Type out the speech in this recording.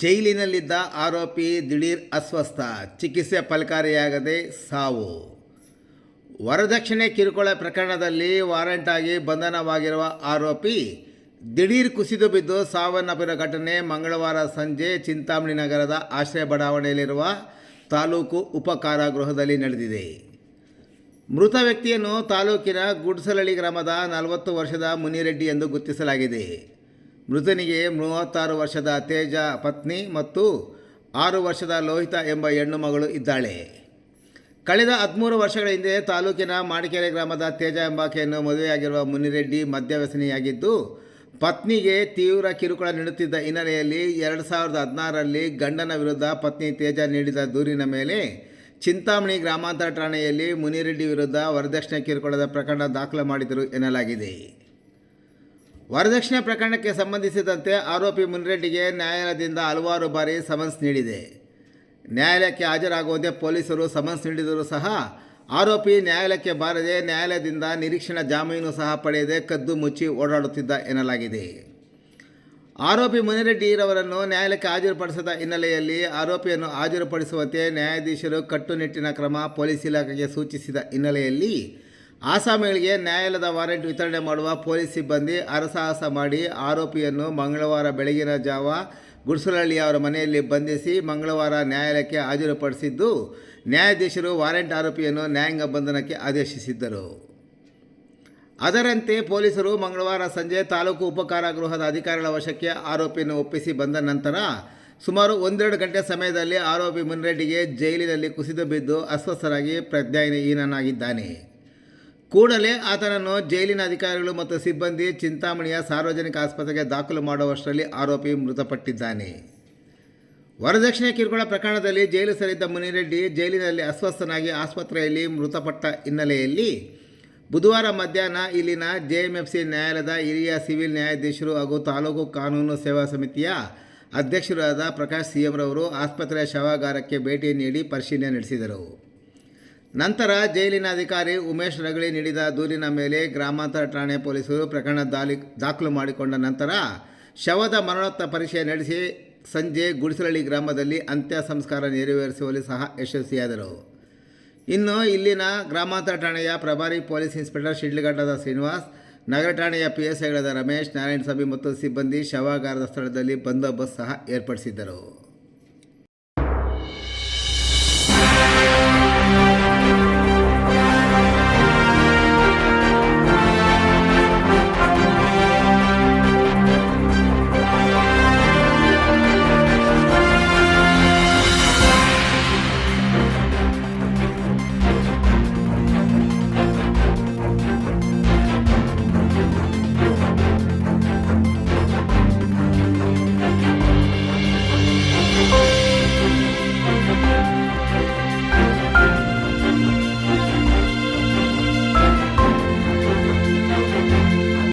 ಜೈಲಿನಲ್ಲಿದ್ದ ಆರೋಪಿ ದಿಢೀರ್ ಅಸ್ವಸ್ಥ, ಚಿಕಿತ್ಸೆ ಫಲಕಾರಿಯಾಗದೆ ಸಾವು. ವರದಕ್ಷಿಣೆ ಕಿರುಕುಳ ಪ್ರಕರಣದಲ್ಲಿ ವಾರೆಂಟ್ ಆಗಿ ಬಂಧನವಾಗಿರುವ ಆರೋಪಿ ದಿಢೀರ್ ಕುಸಿದು ಬಿದ್ದು ಸಾವನ್ನಪ್ಪಿದ ಘಟನೆ ಮಂಗಳವಾರ ಸಂಜೆ ಚಿಂತಾಮಣಿ ನಗರದ ಆಶ್ರಯ ಬಡಾವಣೆಯಲ್ಲಿರುವ ತಾಲೂಕು ಉಪ ಕಾರಾಗೃಹದಲ್ಲಿ ನಡೆದಿದೆ. ಮೃತ ವ್ಯಕ್ತಿಯನ್ನು ತಾಲೂಕಿನ ಗುಡ್ಸಲಳ್ಳಿ ಗ್ರಾಮದ ನಲವತ್ತು ವರ್ಷದ ಮುನಿರೆಡ್ಡಿ ಎಂದು ಗುರುತಿಸಲಾಗಿದೆ. ಮೃತನಿಗೆ ಮೂವತ್ತಾರು ವರ್ಷದ ತೇಜ ಪತ್ನಿ ಮತ್ತು ಆರು ವರ್ಷದ ಲೋಹಿತ ಎಂಬ ಹೆಣ್ಣು ಮಗಳು ಇದ್ದಾಳೆ. ಕಳೆದ ಹದಿಮೂರು ವರ್ಷಗಳ ಹಿಂದೆ ತಾಲೂಕಿನ ಮಾಡಿಕೆರೆ ಗ್ರಾಮದ ತೇಜ ಎಂಬಾಕೆಯನ್ನು ಮದುವೆಯಾಗಿರುವ ಮುನಿರೆಡ್ಡಿ ಮದ್ಯವ್ಯಸನಿಯಾಗಿದ್ದು, ಪತ್ನಿಗೆ ತೀವ್ರ ಕಿರುಕುಳ ನೀಡುತ್ತಿದ್ದ ಹಿನ್ನೆಲೆಯಲ್ಲಿ ಎರಡು ಸಾವಿರದ ಹದಿನಾರರಲ್ಲಿ ಗಂಡನ ವಿರುದ್ಧ ಪತ್ನಿ ತೇಜ ನೀಡಿದ ದೂರಿನ ಮೇಲೆ ಚಿಂತಾಮಣಿ ಗ್ರಾಮಾಂತರ ಠಾಣೆಯಲ್ಲಿ ಮುನಿರೆಡ್ಡಿ ವಿರುದ್ಧ ವರದಕ್ಷಿಣೆ ಕಿರುಕುಳದ ಪ್ರಕರಣ ದಾಖಲು ಮಾಡಿದರು ಎನ್ನಲಾಗಿದೆ. ವರದಕ್ಷಿಣೆ ಪ್ರಕರಣಕ್ಕೆ ಸಂಬಂಧಿಸಿದಂತೆ ಆರೋಪಿ ಮುನಿರೆಡ್ಡಿಗೆ ನ್ಯಾಯಾಲಯದಿಂದ ಹಲವಾರು ಬಾರಿ ಸಮನ್ಸ್ ನೀಡಿದೆ. ನ್ಯಾಯಾಲಯಕ್ಕೆ ಹಾಜರಾಗುವಂತೆ ಪೊಲೀಸರು ಸಮನ್ಸ್ ನೀಡಿದರೂ ಸಹ ಆರೋಪಿ ನ್ಯಾಯಾಲಯಕ್ಕೆ ಬಾರದೆ ನ್ಯಾಯಾಲಯದಿಂದ ನಿರೀಕ್ಷಣಾ ಜಾಮೀನು ಸಹ ಪಡೆಯದೆ ಕದ್ದು ಮುಚ್ಚಿ ಓಡಾಡುತ್ತಿದ್ದ ಎನ್ನಲಾಗಿದೆ. ಆರೋಪಿ ಮುನಿರೆಡ್ಡಿರವರನ್ನು ನ್ಯಾಯಾಲಯಕ್ಕೆ ಹಾಜರುಪಡಿಸಿದ ಹಿನ್ನೆಲೆಯಲ್ಲಿ ಆರೋಪಿಯನ್ನು ಹಾಜರುಪಡಿಸುವಂತೆ ನ್ಯಾಯಾಧೀಶರು ಕಟ್ಟುನಿಟ್ಟಿನ ಕ್ರಮ ಪೊಲೀಸ್ ಇಲಾಖೆಗೆ ಸೂಚಿಸಿದ ಹಿನ್ನೆಲೆಯಲ್ಲಿ ಆಸಾಮಿಗಳಿಗೆ ನ್ಯಾಯಾಲಯದ ವಾರೆಂಟ್ ವಿತರಣೆ ಮಾಡುವ ಪೊಲೀಸ್ ಸಿಬ್ಬಂದಿ ಅರಸಾಹಸ ಮಾಡಿ ಆರೋಪಿಯನ್ನು ಮಂಗಳವಾರ ಬೆಳಗಿನ ಜಾವ ಗುಡ್ಸಲಹಳ್ಳಿ ಅವರ ಮನೆಯಲ್ಲಿ ಬಂಧಿಸಿ ಮಂಗಳವಾರ ನ್ಯಾಯಾಲಯಕ್ಕೆ ಹಾಜರುಪಡಿಸಿದ್ದು, ನ್ಯಾಯಾಧೀಶರು ವಾರೆಂಟ್ ಆರೋಪಿಯನ್ನು ನ್ಯಾಯಾಂಗ ಬಂಧನಕ್ಕೆ ಆದೇಶಿಸಿದ್ದರು. ಅದರಂತೆ ಪೊಲೀಸರು ಮಂಗಳವಾರ ಸಂಜೆ ತಾಲೂಕು ಉಪಕಾರಾಗೃಹದ ಅಧಿಕಾರಿಗಳ ವಶಕ್ಕೆ ಆರೋಪಿಯನ್ನು ಒಪ್ಪಿಸಿ ಬಂದ ನಂತರ ಸುಮಾರು ಒಂದೆರಡು ಗಂಟೆ ಸಮಯದಲ್ಲಿ ಆರೋಪಿ ಮುನ್ರೆಡ್ಡಿಗೆ ಜೈಲಿನಲ್ಲಿ ಕುಸಿದು ಬಿದ್ದು ಅಸ್ವಸ್ಥರಾಗಿ ಪ್ರಜ್ಞಾಹೀನನಾಗಿದ್ದಾನೆ ಕೂಡಲೇ ಆತನನ್ನು ಜೈಲಿನ ಅಧಿಕಾರಿಗಳು ಮತ್ತು ಸಿಬ್ಬಂದಿ ಚಿಂತಾಮಣಿಯ ಸಾರ್ವಜನಿಕ ಆಸ್ಪತ್ರೆಗೆ ದಾಖಲು ಮಾಡುವಷ್ಟರಲ್ಲಿ ಆರೋಪಿ ಮೃತಪಟ್ಟಿದ್ದಾನೆ. ವರದಕ್ಷಿಣೆ ಕಿರುಕುಳ ಪ್ರಕರಣದಲ್ಲಿ ಜೈಲು ಸೇರಿದ್ದ ಮುನಿರೆಡ್ಡಿ ಜೈಲಿನಲ್ಲಿ ಅಸ್ವಸ್ಥನಾಗಿ ಆಸ್ಪತ್ರೆಯಲ್ಲಿ ಮೃತಪಟ್ಟ ಹಿನ್ನೆಲೆಯಲ್ಲಿ ಬುಧವಾರ ಮಧ್ಯಾಹ್ನ ಇಲ್ಲಿನ ಜೆಎಂಎಫ್ಸಿ ನ್ಯಾಯಾಲಯದ ಹಿರಿಯ ಸಿವಿಲ್ ನ್ಯಾಯಾಧೀಶರು ಹಾಗೂ ತಾಲೂಕು ಕಾನೂನು ಸೇವಾ ಸಮಿತಿಯ ಅಧ್ಯಕ್ಷರಾದ ಪ್ರಕಾಶ್ ಸಿಎಂರವರು ಆಸ್ಪತ್ರೆಯ ಶವಾಗಾರಕ್ಕೆ ಭೇಟಿ ನೀಡಿ ಪರಿಶೀಲನೆ ನಡೆಸಿದರು. ನಂತರ ಜೈಲಿನ ಅಧಿಕಾರಿ ಉಮೇಶ್ ರಗಳಿ ನೀಡಿದ ದೂರಿನ ಮೇಲೆ ಗ್ರಾಮಾಂತರ ಠಾಣೆ ಪೊಲೀಸರು ಪ್ರಕರಣ ದಾಲಿ, ದಾಖಲು ಮಾಡಿಕೊಂಡ ನಂತರ ಶವದ ಮರಣೋತ್ತ ಪರೀಕ್ಷೆ ನಡೆಸಿ ಸಂಜೆ ಗುಡಿಸಲಹಳ್ಳಿ ಗ್ರಾಮದಲ್ಲಿ ಅಂತ್ಯ ಸಂಸ್ಕಾರ ನೆರವೇರಿಸುವಲ್ಲಿ ಸಹ ಯಶಸ್ವಿಯಾದರು. ಇನ್ನು ಇಲ್ಲಿನ ಗ್ರಾಮಾಂತರ ಠಾಣೆಯ ಪ್ರಭಾರಿ ಪೊಲೀಸ್ ಇನ್ಸ್ಪೆಕ್ಟರ್ ಶಿಡ್ಲಘಟ್ಟದ ಶ್ರೀನಿವಾಸ್, ನಗರ ಠಾಣೆಯ ಪಿ ಎಸ್ ಐಗಳಾದ ರಮೇಶ್, ನಾರಾಯಣಸ್ವಾಮಿ ಮತ್ತು ಸಿಬ್ಬಂದಿ ಶವಾಗಾರದ ಸ್ಥಳದಲ್ಲಿ ಬಂದೋಬಸ್ತ್ ಸಹ ಏರ್ಪಡಿಸಿದ್ದರು.